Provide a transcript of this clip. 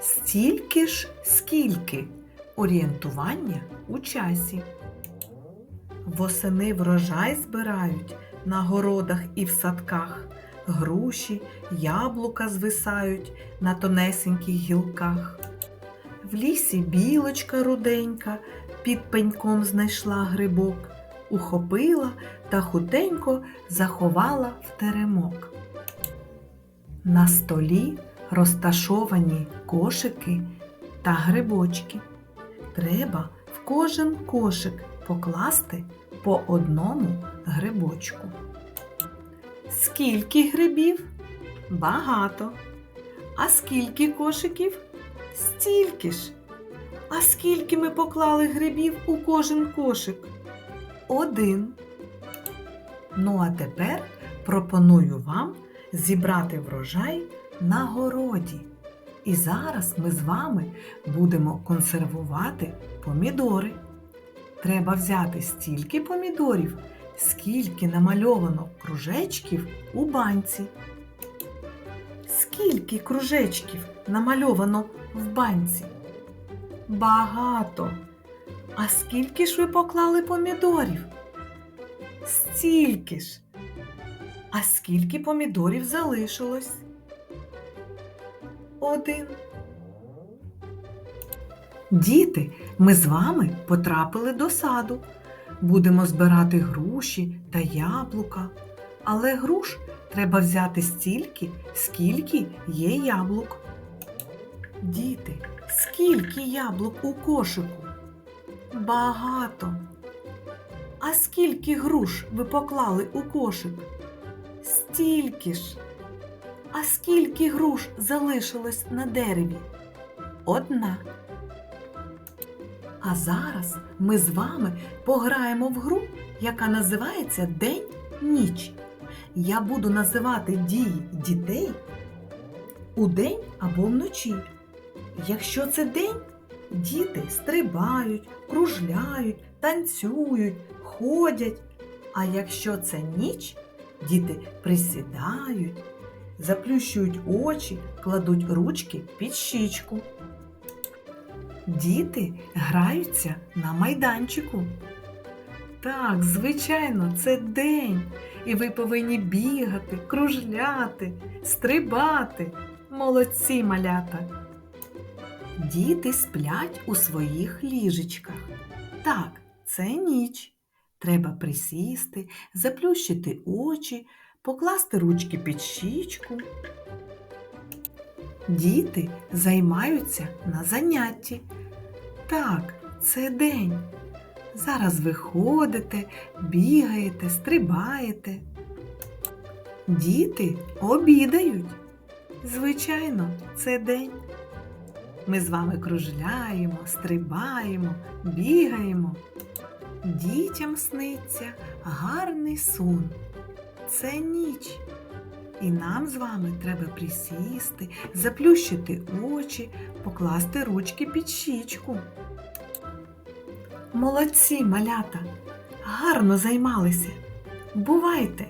Стільки ж, скільки орієнтування у часі. Восени врожай збирають на городах і в садках. Груші, яблука звисають на тонесеньких гілках. В лісі білочка руденька під пеньком знайшла грибок, ухопила та хутенько заховала в теремок. На столі розташовані кошики та грибочки. Треба в кожен кошик покласти по одному грибочку. Скільки грибів? Багато. А скільки кошиків? Стільки ж. А скільки ми поклали грибів у кожен кошик? Один. Ну а тепер пропоную вам зібрати врожай на городі. І зараз ми з вами будемо консервувати помідори. Треба взяти стільки помідорів, скільки намальовано кружечків у банці. Скільки кружечків намальовано в банці? Багато. А скільки ж ви поклали помідорів? Стільки ж. А скільки помідорів залишилось? Один. Діти, ми з вами потрапили до саду. Будемо збирати груші та яблука. Але груш треба взяти стільки, скільки є яблук. Діти, скільки яблук у кошику? Багато. А скільки груш ви поклали у кошик? Стільки ж. А скільки груш залишилось на дереві? Одна. А зараз ми з вами пограємо в гру, яка називається День-ніч. Я буду називати дії дітей у день або вночі. Якщо це день, діти стрибають, кружляють, танцюють, ходять. А якщо це ніч, діти присідають, заплющують очі, кладуть ручки під щічку. Діти граються на майданчику. Так, звичайно, це день, і ви повинні бігати, кружляти, стрибати. Молодці малята. Діти сплять у своїх ліжечках. Так, це ніч. Треба присісти, заплющити очі, покласти ручки під щічку. Діти займаються на занятті. Так, це день. Зараз ви ходите, бігаєте, стрибаєте. Діти обідають. Звичайно, це день. Ми з вами кружляємо, стрибаємо, бігаємо. Дітям сниться гарний сон. Це ніч. І нам з вами треба присісти, заплющити очі, покласти ручки під щічку. Молодці, малята! Гарно займалися. Бувайте!